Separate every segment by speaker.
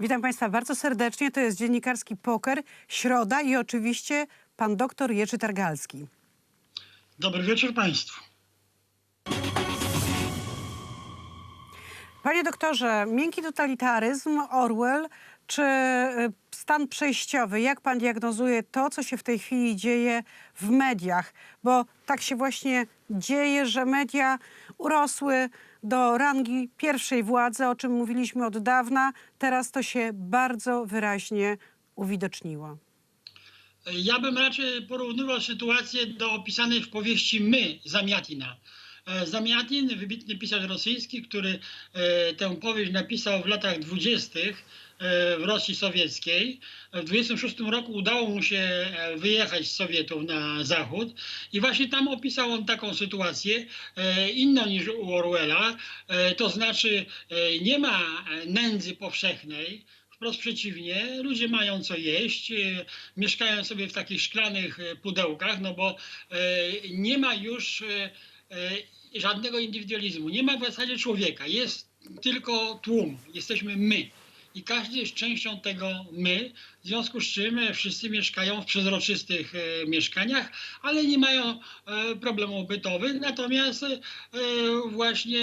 Speaker 1: Witam Państwa bardzo serdecznie. To jest dziennikarski poker, środa i oczywiście pan doktor Jerzy Targalski.
Speaker 2: Dobry wieczór Państwu.
Speaker 1: Panie doktorze, miękki totalitaryzm, Orwell czy y, stan przejściowy? Jak pan diagnozuje to, co się w tej chwili dzieje w mediach? Bo tak się właśnie dzieje, że media urosły do rangi pierwszej władzy, o czym mówiliśmy od dawna. Teraz to się bardzo wyraźnie uwidoczniło.
Speaker 2: Ja bym raczej porównywał sytuację do opisanej w powieści My Zamiatina. E, Zamiatin, wybitny pisarz rosyjski, który e, tę powieść napisał w latach dwudziestych w Rosji Sowieckiej. W 26 roku udało mu się e, wyjechać z Sowietów na zachód i właśnie tam opisał on taką sytuację e, inną niż u Orwella. E, To znaczy e, nie ma e, nędzy powszechnej, Wprost przeciwnie, ludzie mają co jeść, e, mieszkają sobie w takich szklanych e, pudełkach, no bo e, nie ma już e, e, żadnego indywidualizmu, nie ma w zasadzie człowieka, jest tylko tłum, jesteśmy my. I każdy jest częścią tego my, w związku z czym e, wszyscy mieszkają w przezroczystych e, mieszkaniach, ale nie mają e, problemów bytowych. Natomiast właśnie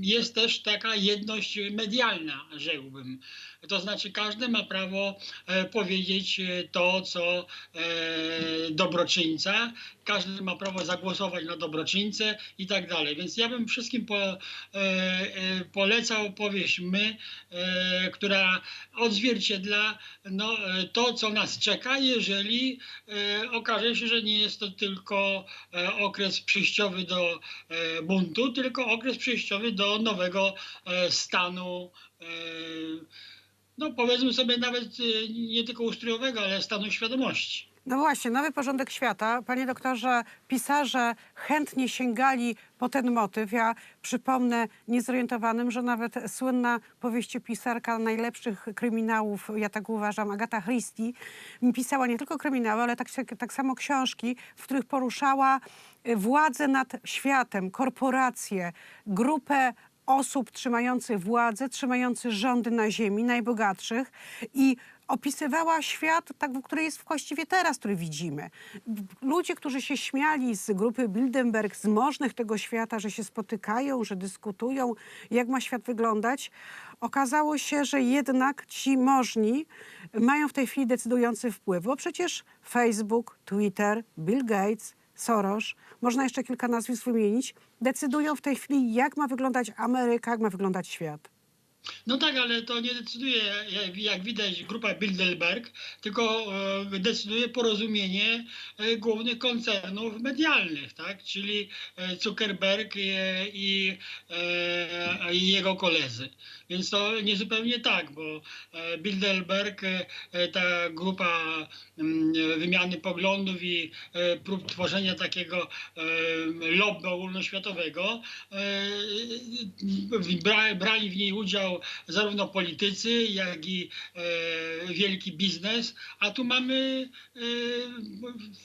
Speaker 2: jest też taka jedność medialna, rzekłbym. To znaczy każdy ma prawo powiedzieć to, co dobroczyńca, każdy ma prawo zagłosować na dobroczyńcę i tak dalej. Więc ja bym wszystkim po, polecał powieść My, która odzwierciedla no, e, to, co nas czeka, jeżeli e, okaże się, że nie jest to tylko e, okres przejściowy do e, buntu, tylko okres przejściowy do nowego e, stanu. E, no powiedzmy sobie nawet e, nie tylko ustrojowego, ale stanu świadomości.
Speaker 1: No właśnie, nowy porządek świata. Panie doktorze, pisarze chętnie sięgali po ten motyw. Ja przypomnę niezorientowanym, że nawet słynna powieściopisarka najlepszych kryminałów, ja tak uważam, Agata Christie, pisała nie tylko kryminały, ale tak, tak samo książki, w których poruszała władzę nad światem, korporacje, grupę osób trzymających władzę, trzymających rządy na ziemi, najbogatszych i opisywała świat, tak, który jest właściwie teraz, który widzimy. Ludzie, którzy się śmiali z grupy Bilderberg, z możnych tego świata, że się spotykają, że dyskutują, jak ma świat wyglądać, okazało się, że jednak ci możni mają w tej chwili decydujący wpływ, bo przecież Facebook, Twitter, Bill Gates, Soros, można jeszcze kilka nazwisk wymienić, decydują w tej chwili, jak ma wyglądać Ameryka, jak ma wyglądać świat.
Speaker 2: No tak, ale to nie decyduje, jak, widać, grupa Bilderberg, tylko e, decyduje porozumienie e, głównych koncernów medialnych, tak? czyli e, Zuckerberg i, i, jego koledzy. Więc to niezupełnie tak, bo Bilderberg, ta grupa mm, wymiany poglądów i prób tworzenia takiego lobby ogólnoświatowego, bra, brali w niej udział zarówno politycy, jak i e, wielki biznes, a tu mamy e,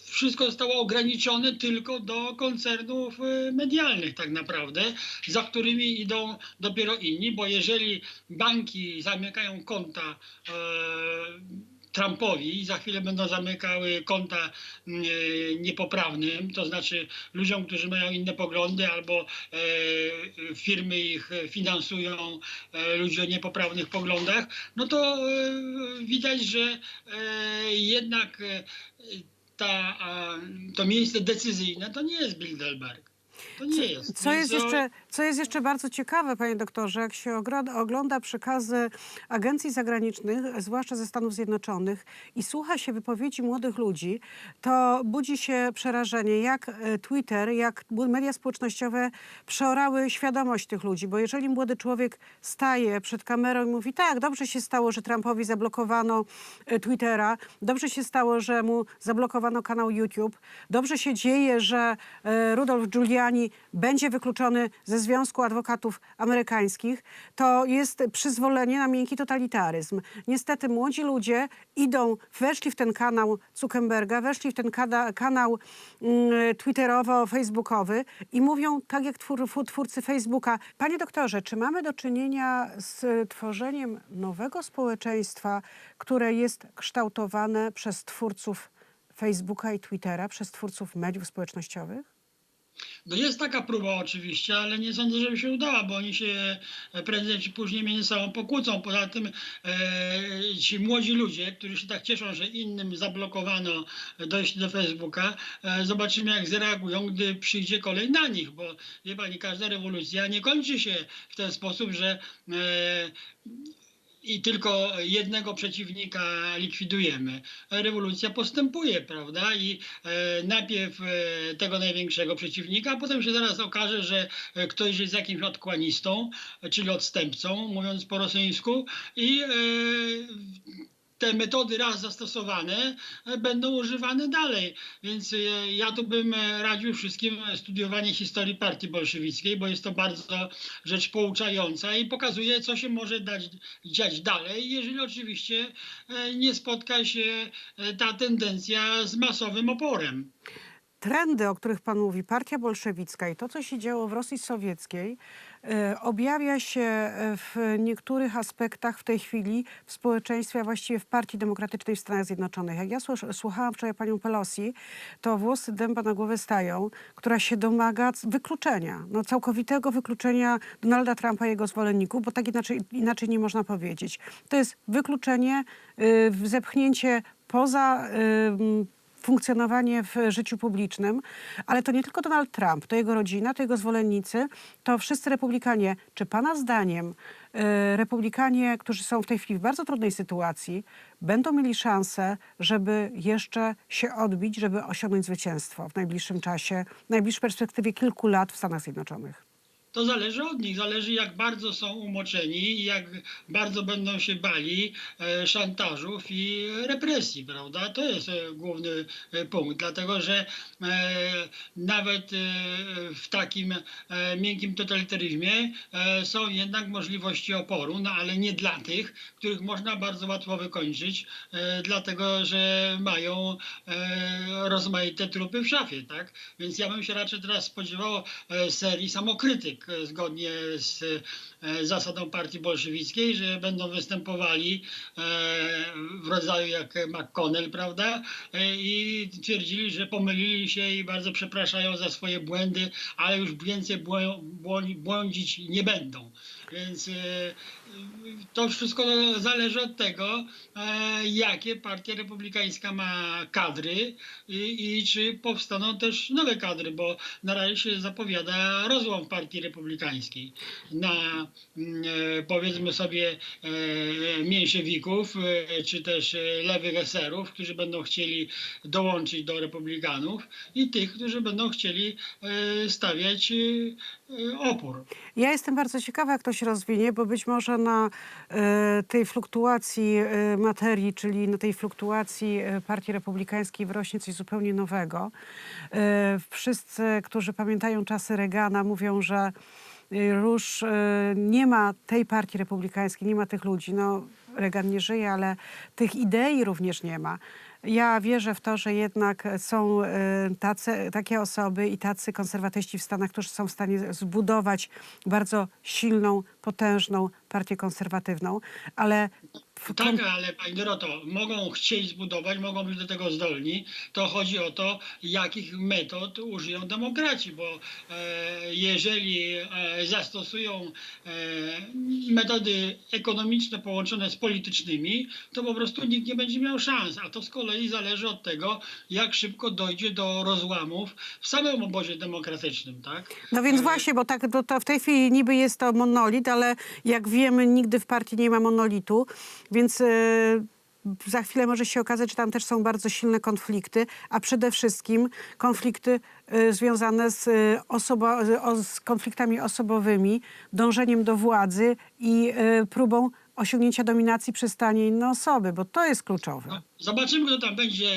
Speaker 2: wszystko zostało ograniczone tylko do koncernów e, medialnych tak naprawdę, za którymi idą dopiero inni, bo jeżeli banki zamykają konta Trumpowi i za chwilę będą zamykały konta mm, e, niepoprawnym, to znaczy ludziom, którzy mają inne poglądy albo e, firmy ich finansują e, ludzi o niepoprawnych poglądach, no to widać, że jednak ta, to miejsce decyzyjne to nie jest Bilderberg. To nie jest.
Speaker 1: Co jest, jeszcze, co jest jeszcze bardzo ciekawe, panie doktorze, jak się ogląda, przekazy agencji zagranicznych, zwłaszcza ze Stanów Zjednoczonych, i słucha się wypowiedzi młodych ludzi, to budzi się przerażenie, jak e, Twitter, jak media społecznościowe przeorały świadomość tych ludzi. Bo jeżeli młody człowiek staje przed kamerą i mówi, tak, dobrze się stało, że Trumpowi zablokowano e, Twittera, dobrze się stało, że mu zablokowano kanał YouTube, dobrze się dzieje, że e, Rudolf Giuliani będzie wykluczony ze Związku Adwokatów Amerykańskich, to jest przyzwolenie na miękki totalitaryzm. Niestety młodzi ludzie idą, weszli w ten kanał Zuckerberga, weszli w ten kada, kanał mm, twitterowo-facebookowy i mówią tak jak twór, twórcy Facebooka. Panie doktorze, czy mamy do czynienia z tworzeniem nowego społeczeństwa, które jest kształtowane przez twórców Facebooka i Twittera, przez twórców mediów społecznościowych?
Speaker 2: No jest taka próba oczywiście, ale nie sądzę, żeby się udała, bo oni się e, prędzej czy później między sobą pokłócą. Poza tym e, ci młodzi ludzie, którzy się tak cieszą, że innym zablokowano dojście do Facebooka, e, zobaczymy jak zareagują, gdy przyjdzie kolej na nich, bo wie pani, każda rewolucja nie kończy się w ten sposób, że e, i tylko jednego przeciwnika likwidujemy. Rewolucja postępuje, prawda? I e, najpierw e, tego największego przeciwnika, a potem się zaraz okaże, że e, ktoś jest jakimś odkłanistą, czyli odstępcą, mówiąc po rosyjsku, i te metody raz zastosowane e, będą używane dalej. Więc e, ja tu bym e, radził wszystkim studiowanie historii partii bolszewickiej, bo jest to bardzo rzecz pouczająca i pokazuje, co się może dać, dziać dalej, jeżeli oczywiście nie spotka się ta tendencja z masowym oporem.
Speaker 1: Trendy, o których Pan mówi, partia bolszewicka i to, co się działo w Rosji Sowieckiej, e, objawia się e, w niektórych aspektach w tej chwili w społeczeństwie, a właściwie w Partii Demokratycznej w Stanach Zjednoczonych. Jak ja słu- słuchałam wczoraj panią Pelosi, to włosy dęba na głowę stają, która się domaga wykluczenia, no całkowitego wykluczenia Donalda Trumpa i jego zwolenników, bo tak inaczej, inaczej nie można powiedzieć. To jest wykluczenie, y, zepchnięcie poza y, funkcjonowanie w życiu publicznym, ale to nie tylko Donald Trump, to jego rodzina, to jego zwolennicy, to wszyscy republikanie. Czy Pana zdaniem e, republikanie, którzy są w tej chwili w bardzo trudnej sytuacji, będą mieli szansę, żeby jeszcze się odbić, żeby osiągnąć zwycięstwo w najbliższym czasie, w najbliższej perspektywie kilku lat w Stanach Zjednoczonych?
Speaker 2: To zależy od nich, zależy jak bardzo są umoczeni i jak bardzo będą się bali e, szantażów i represji, prawda? To jest e, główny e, punkt, dlatego że nawet w takim miękkim totalitaryzmie są jednak możliwości oporu, no ale nie dla tych, których można bardzo łatwo wykończyć, dlatego że mają rozmaite trupy w szafie, tak? Więc ja bym się raczej teraz spodziewał serii samokrytyk e, zgodnie z e, zasadą partii bolszewickiej, że będą występowali e, w rodzaju jak McConnell, prawda? I twierdzili, że pomylili się i bardzo przepraszają za swoje błędy, ale już więcej błądzić nie będą. Więc to wszystko zależy od tego, e, jakie partia republikańska ma kadry i, i czy powstaną też nowe kadry, bo na razie się zapowiada rozłam partii republikańskiej na mm, e, powiedzmy sobie e, mniejszewików, e, czy też lewych eserów, którzy będą chcieli dołączyć do republikanów i tych, którzy będą chcieli stawiać opór.
Speaker 1: Ja jestem bardzo ciekawa, jak to się rozwinie, bo być może na e, tej fluktuacji e, materii, czyli na tej fluktuacji e, Partii Republikańskiej wyrośnie coś zupełnie nowego. Wszyscy, którzy pamiętają czasy Reagana, mówią, że już nie ma tej Partii Republikańskiej, nie ma tych ludzi. No, Reagan nie żyje, ale tych idei również nie ma. Ja wierzę w to, że jednak są tacy, takie osoby i tacy konserwatyści w Stanach, którzy są w stanie zbudować bardzo silną, potężną partię konserwatywną, ale
Speaker 2: Tak, ale Pani Doroto, mogą chcieć zbudować, mogą być do tego zdolni. To chodzi o to, jakich metod użyją demokraci, bo e, jeżeli e, zastosują e, metody ekonomiczne połączone z politycznymi, to po prostu nikt nie będzie miał szans. A to z kolei zależy od tego, jak szybko dojdzie do rozłamów w samym obozie demokratycznym, tak?
Speaker 1: No więc
Speaker 2: E,
Speaker 1: właśnie, bo tak to, to w tej chwili niby jest to monolit, ale jak wiemy, nigdy w partii nie ma monolitu, więc e, za chwilę może się okazać, że tam też są bardzo silne konflikty, a przede wszystkim konflikty e, związane z, e, osobo, z, konfliktami osobowymi, dążeniem do władzy i próbą osiągnięcia dominacji przez stanie inne osoby, bo to jest kluczowe.
Speaker 2: Zobaczymy, kto tam będzie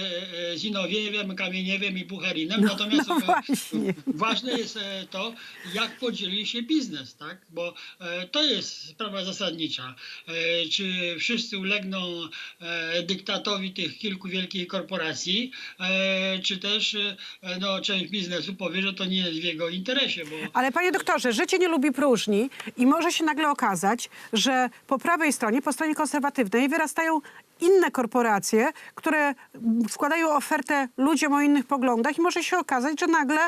Speaker 2: e, Zinowiewem, Kamieniewem i Pucherinem.
Speaker 1: No,
Speaker 2: Natomiast
Speaker 1: no
Speaker 2: e, ważne jest e, to, jak podzieli się biznes, tak? Bo e, to jest sprawa zasadnicza. E, Czy wszyscy ulegną e, dyktatowi tych kilku wielkich korporacji, e, czy też e, no, część biznesu powie, że to nie jest w jego interesie, bo
Speaker 1: Ale panie doktorze, życie nie lubi próżni i może się nagle okazać, że po prawej stronie, po stronie konserwatywnej wyrastają inne korporacje, które składają ofertę ludziom o innych poglądach i może się okazać, że nagle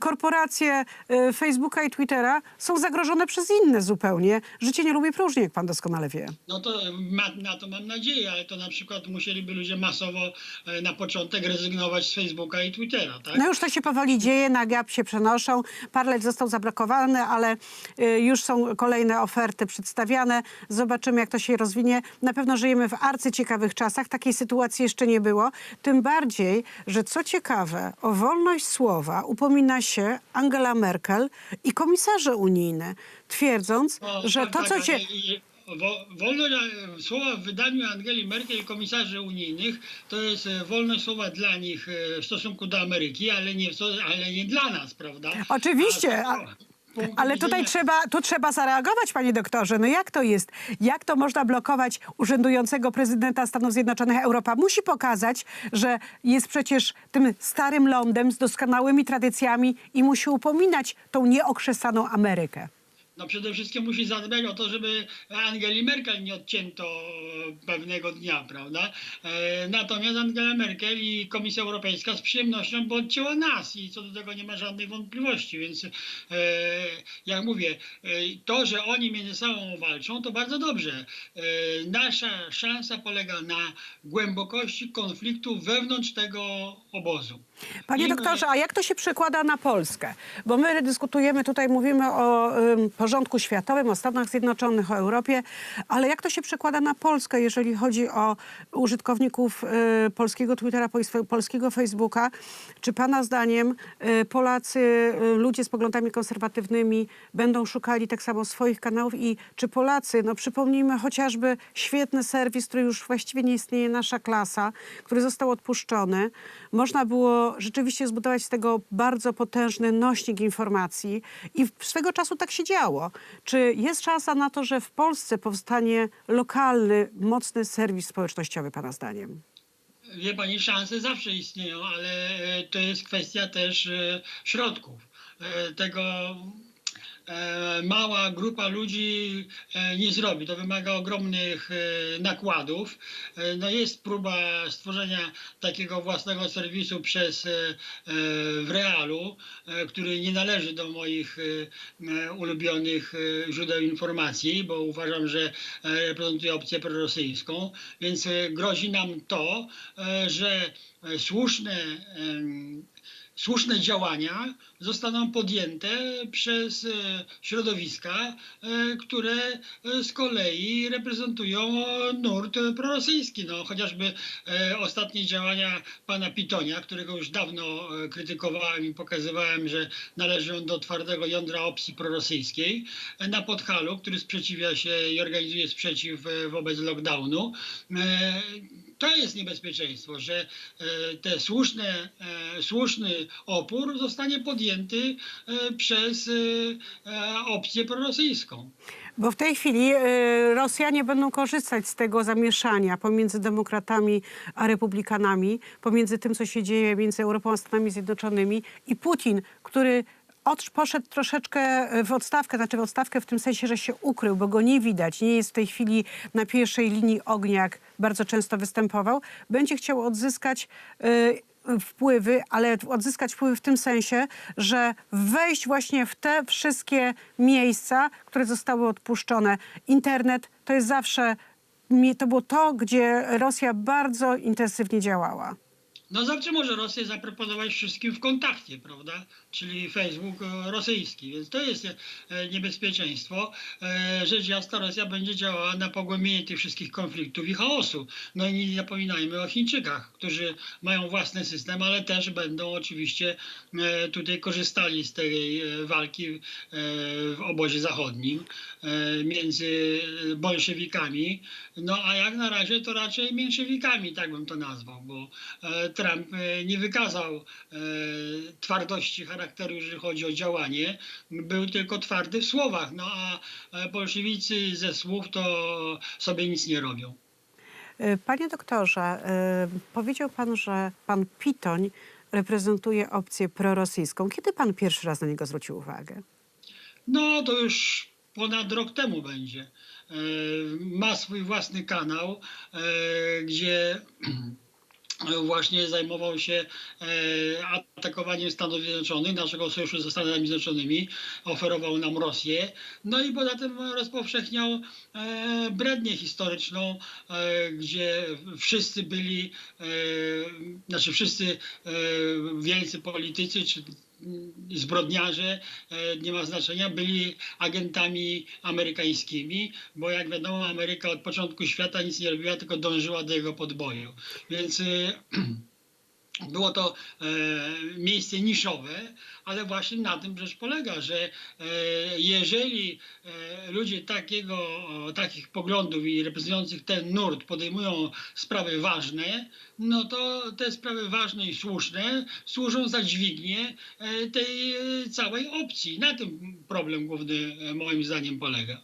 Speaker 1: korporacje y, Facebooka i Twittera są zagrożone przez inne zupełnie. Życie nie lubi próżni, jak pan doskonale wie.
Speaker 2: No to ma, na to mam nadzieję, ale to na przykład musieliby ludzie masowo e, na początek rezygnować z Facebooka i Twittera, tak?
Speaker 1: No już to się powoli dzieje, na gap się przenoszą. Parlet został zablokowany, ale y, już są kolejne oferty przedstawiane. Zobaczymy, jak to się rozwinie. Na pewno żyjemy w arcyciekawych czasach. Takiej sytuacji jeszcze nie było. Tym bardziej, że co ciekawe, o wolność słowa upomina się Angela Merkel i komisarze unijne, twierdząc,
Speaker 2: No,
Speaker 1: że
Speaker 2: tak,
Speaker 1: to,
Speaker 2: tak,
Speaker 1: co się...
Speaker 2: Wolność e, słowa w wydaniu Angeli Merkel i komisarzy unijnych to jest e, wolność słowa dla nich e, w stosunku do Ameryki, ale nie, ale nie dla nas, prawda?
Speaker 1: Oczywiście,
Speaker 2: A
Speaker 1: Ale tutaj trzeba, tu trzeba zareagować, panie doktorze. No jak to jest? Jak to można blokować urzędującego prezydenta Stanów Zjednoczonych? Europa musi pokazać, że jest przecież tym starym lądem z doskonałymi tradycjami i musi upominać tą nieokrzesaną Amerykę.
Speaker 2: No przede wszystkim musi zadbać o to, żeby Angeli Merkel nie odcięto pewnego dnia, prawda? E, natomiast Angela Merkel i Komisja Europejska z przyjemnością by odcięła nas i co do tego nie ma żadnych wątpliwości, więc e, jak mówię, e, to, że oni między sobą walczą, to bardzo dobrze. Nasza szansa polega na głębokości konfliktu wewnątrz tego obozu.
Speaker 1: Panie
Speaker 2: I my-
Speaker 1: doktorze, a jak to się przekłada na Polskę? Bo my dyskutujemy tutaj, mówimy o ym, porządku światowym, o Stanach Zjednoczonych, o Europie, ale jak to się przekłada na Polskę, jeżeli chodzi o użytkowników y, polskiego Twittera, pol- polskiego Facebooka? Czy pana zdaniem y, Polacy, y, ludzie z poglądami konserwatywnymi będą szukali tak samo swoich kanałów i czy Polacy, no przypomnijmy chociażby świetny serwis, który już właściwie nie istnieje, nasza klasa, który został odpuszczony, można było rzeczywiście zbudować z tego bardzo potężny nośnik informacji i swego czasu tak się działo. Czy jest szansa na to, że w Polsce powstanie lokalny, mocny serwis społecznościowy, pana zdaniem?
Speaker 2: Wie pani, szanse zawsze istnieją, ale e, to jest kwestia też e, środków. E, Tego mała grupa ludzi e, nie zrobi. To wymaga ogromnych e, nakładów. E, No jest próba stworzenia takiego własnego serwisu przez e, e, w realu, e, który nie należy do moich e, e, ulubionych e, źródeł informacji, bo uważam, że e, reprezentuje opcję prorosyjską, więc e, grozi nam to, e, że e, słuszne słuszne działania zostaną podjęte przez e, środowiska, e, które e, z kolei reprezentują nurt prorosyjski. No, chociażby ostatnie działania pana Pitonia, którego już dawno krytykowałem i pokazywałem, że należy on do twardego jądra opcji prorosyjskiej, na Podhalu, który sprzeciwia się i organizuje sprzeciw wobec lockdownu. To jest niebezpieczeństwo, że e, te słuszne, e, słuszny opór zostanie podjęty e, przez opcję prorosyjską.
Speaker 1: Bo w tej chwili Rosjanie będą korzystać z tego zamieszania pomiędzy demokratami a republikanami, pomiędzy tym, co się dzieje między Europą a Stanami Zjednoczonymi i Putin, który poszedł troszeczkę w odstawkę, znaczy w odstawkę w tym sensie, że się ukrył, bo go nie widać, nie jest w tej chwili na pierwszej linii ognia, jak bardzo często występował, będzie chciał odzyskać y, wpływy, ale odzyskać wpływy w tym sensie, że wejść właśnie w te wszystkie miejsca, które zostały odpuszczone. Internet to jest zawsze, to było to, gdzie Rosja bardzo intensywnie działała.
Speaker 2: No zawsze może Rosja zaproponować wszystkim w kontakcie, prawda? Czyli Facebook e, rosyjski. Więc to jest e, niebezpieczeństwo. E, Rzecz jasna, Rosja będzie działała na pogłębienie tych wszystkich konfliktów i chaosu. No i nie zapominajmy o Chińczykach, którzy mają własny system, ale też będą oczywiście tutaj korzystali z tej walki w obozie zachodnim między bolszewikami. No a jak na razie to raczej mniejszewikami, tak bym to nazwał, bo Trump nie wykazał twardości charakteru, jeżeli chodzi o działanie. Był tylko twardy w słowach, no a e, bolszewicy ze słów to sobie nic nie robią.
Speaker 1: Y, Panie doktorze, y, powiedział pan, że pan Pitoń reprezentuje opcję prorosyjską. Kiedy pan pierwszy raz na niego zwrócił uwagę?
Speaker 2: No to już ponad rok temu będzie. E, Ma swój własny kanał, e, gdzie właśnie zajmował się e, atakowaniem Stanów Zjednoczonych, naszego sojuszu ze Stanami Zjednoczonymi, oferował nam Rosję. No i poza tym rozpowszechniał e, brednię historyczną, e, gdzie wszyscy byli, znaczy wszyscy wielcy politycy, czy zbrodniarze, e, nie ma znaczenia, byli agentami amerykańskimi, bo jak wiadomo Ameryka od początku świata nic nie robiła, tylko dążyła do jego podboju. Więc e, było to e, miejsce niszowe, ale właśnie na tym rzecz polega, że e, jeżeli e, ludzie takiego, takich poglądów i reprezentujących ten nurt podejmują sprawy ważne, no to te sprawy ważne i słuszne służą za dźwignię e, tej e, całej opcji. Na tym problem główny e, moim zdaniem polega.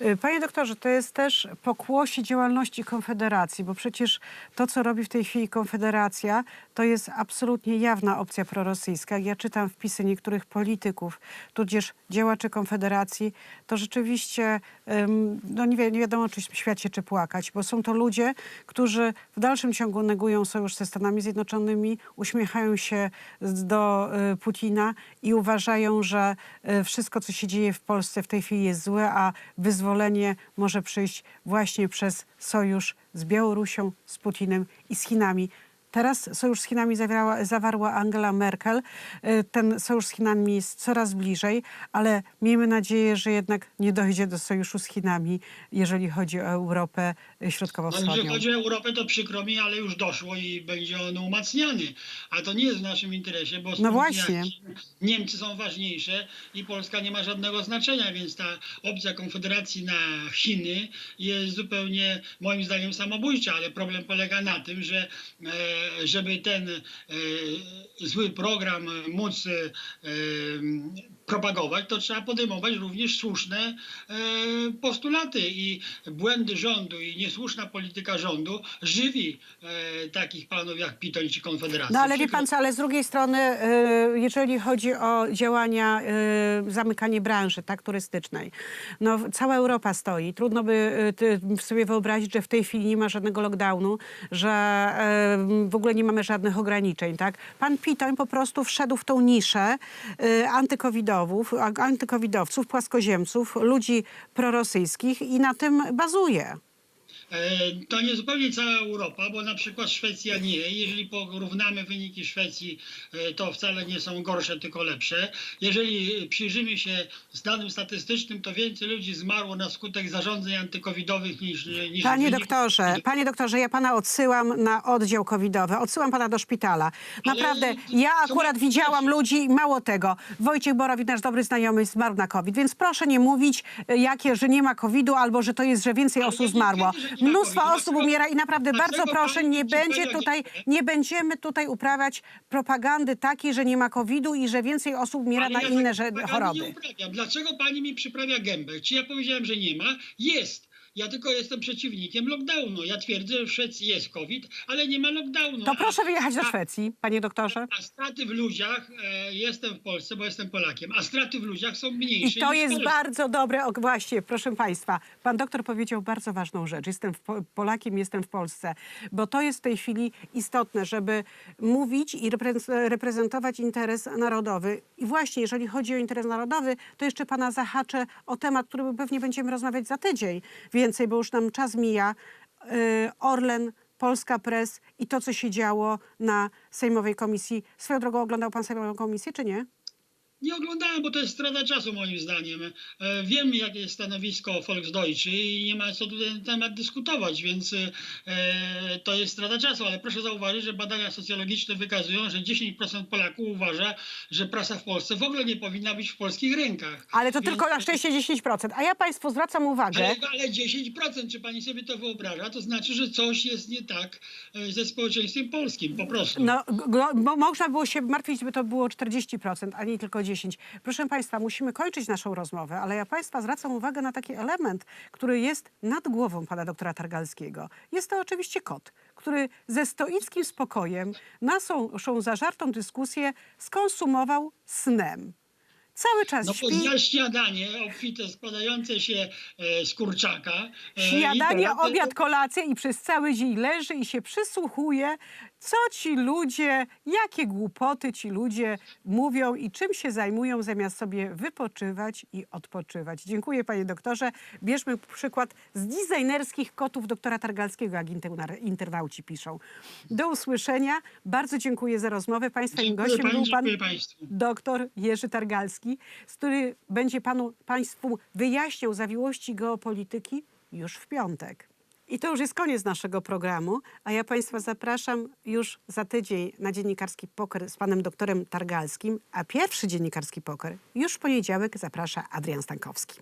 Speaker 1: Y, Panie doktorze, to jest też pokłosie działalności Konfederacji, bo przecież to, co robi w tej chwili Konfederacja, to jest absolutnie jawna opcja prorosyjska. Jak ja czytam wpisy niektórych polityków, tudzież działaczy Konfederacji, to rzeczywiście no nie, wi- nie wiadomo, czy śmiać się, czy płakać, bo są to ludzie, którzy w dalszym ciągu negują sojusz ze Stanami Zjednoczonymi, uśmiechają się do y, Putina i uważają, że y, wszystko, co się dzieje w Polsce w tej chwili jest złe, a wyzwolenie może przyjść właśnie przez sojusz z Białorusią, z Putinem i z Chinami. Teraz sojusz z Chinami zawarła, zawarła Angela Merkel. Y, Ten sojusz z Chinami jest coraz bliżej, ale miejmy nadzieję, że jednak nie dojdzie do sojuszu z Chinami, jeżeli chodzi o Europę y,
Speaker 2: No,
Speaker 1: Środkowo-Wschodnią.
Speaker 2: jeżeli chodzi o Europę, to przykro mi, ale już doszło i będzie on umacniany. A to nie jest w naszym interesie, bo
Speaker 1: No właśnie.
Speaker 2: Niemcy są ważniejsze i Polska nie ma żadnego znaczenia, więc ta opcja Konfederacji na Chiny jest zupełnie moim zdaniem samobójcza, ale problem polega na tym, że e, żeby ten e, zły program móc e, propagować, to trzeba podejmować również słuszne e, postulaty i błędy rządu i niesłuszna polityka rządu żywi e, takich panów jak Pitoń czy Konfederacja.
Speaker 1: No ale wie pan co, ale z drugiej strony, y, jeżeli chodzi o działania, zamykanie branży tak, turystycznej, no cała Europa stoi. Trudno by sobie wyobrazić, że w tej chwili nie ma żadnego lockdownu, że w ogóle nie mamy żadnych ograniczeń, tak? Pan Pitoń po prostu wszedł w tą niszę y, antykowidowców, płaskoziemców, ludzi prorosyjskich i na tym bazuje.
Speaker 2: E, To nie zupełnie cała Europa, bo na przykład Szwecja nie. Jeżeli porównamy wyniki Szwecji, e, to wcale nie są gorsze, tylko lepsze. Jeżeli przyjrzymy się z danym statystycznym, to więcej ludzi zmarło na skutek zarządzeń antykowidowych niż, niż
Speaker 1: Panie doktorze, panie doktorze, ja pana odsyłam na oddział covidowy, odsyłam pana do szpitala. Naprawdę,
Speaker 2: Ale
Speaker 1: ja
Speaker 2: co
Speaker 1: akurat
Speaker 2: ma-
Speaker 1: widziałam ludzi, mało tego. Wojciech Borowicz, nasz dobry znajomy, zmarł na COVID, więc proszę nie mówić, e, jakie, że nie ma covidu albo że to jest, że więcej
Speaker 2: Ale
Speaker 1: osób zmarło. Mnóstwo osób umiera i naprawdę bardzo proszę, nie będzie tutaj,
Speaker 2: nie-
Speaker 1: będziemy tutaj uprawiać propagandy takiej, że nie ma covidu i że więcej osób umiera na inne choroby.
Speaker 2: Dlaczego pani mi przyprawia gębę? Czy ja powiedziałem, że nie ma? Jest. Ja tylko jestem przeciwnikiem lockdownu. Ja twierdzę, że w Szwecji jest COVID, ale nie ma lockdownu.
Speaker 1: To proszę wyjechać do Szwecji, panie doktorze.
Speaker 2: A straty w ludziach, e, jestem w Polsce, bo jestem Polakiem, a straty w ludziach są mniejsze.
Speaker 1: I to jest
Speaker 2: Polsce.
Speaker 1: bardzo dobre, o, właśnie, proszę Państwa, pan doktor powiedział bardzo ważną rzecz. Jestem w, Po- Polakiem, jestem w Polsce, bo to jest w tej chwili istotne, żeby mówić i repre- reprezentować interes narodowy. I właśnie, jeżeli chodzi o interes narodowy, to jeszcze pana zahaczę o temat, który pewnie będziemy rozmawiać za tydzień więcej, bo już nam czas mija. Yy, Orlen, Polska Press i to, co się działo na Sejmowej Komisji. Swoją drogą oglądał pan Sejmową Komisję, czy nie?
Speaker 2: Nie oglądałem, bo to jest strata czasu moim zdaniem. E, Wiem, jakie jest stanowisko Volksdeutsche i nie ma co tutaj na temat dyskutować, więc e, to jest strata czasu, ale proszę zauważyć, że badania socjologiczne wykazują, że 10% Polaków uważa, że prasa w Polsce w ogóle nie powinna być w polskich rękach.
Speaker 1: Ale to
Speaker 2: Więc-
Speaker 1: tylko na szczęście 10%. A ja Państwu zwracam uwagę,
Speaker 2: Ale, ale 10%, czy pani sobie to wyobraża, to znaczy, że coś jest nie tak e, ze społeczeństwem polskim, po prostu.
Speaker 1: No, można było się martwić, by to było 40%, a nie tylko 10%. Proszę Państwa, musimy kończyć naszą rozmowę, ale ja Państwa zwracam uwagę na taki element, który jest nad głową pana doktora Targalskiego. Jest to oczywiście kot, który ze stoickim spokojem naszą zażartą dyskusję skonsumował snem. Cały czas
Speaker 2: No
Speaker 1: śpi.
Speaker 2: zjadł śniadanie obfite składające się e, z kurczaka. e,
Speaker 1: Śniadanie, obiad, kolację i przez cały dzień leży i się przysłuchuje, co ci ludzie, jakie głupoty ci ludzie mówią i czym się zajmują, zamiast sobie wypoczywać i odpoczywać. Dziękuję panie doktorze. Bierzmy przykład z designerskich kotów doktora Targalskiego, jak inter- interwauci piszą. Do usłyszenia. Bardzo dziękuję za rozmowę. Państwa
Speaker 2: Dziękuję
Speaker 1: gościem
Speaker 2: pani,
Speaker 1: był pan doktor Jerzy Targalski, z który będzie panu, państwu wyjaśniał zawiłości geopolityki już w piątek. I to już jest koniec naszego programu, a ja Państwa zapraszam już za tydzień na dziennikarski poker z panem doktorem Targalskim, a pierwszy dziennikarski poker już w poniedziałek zaprasza Adrian Stankowski.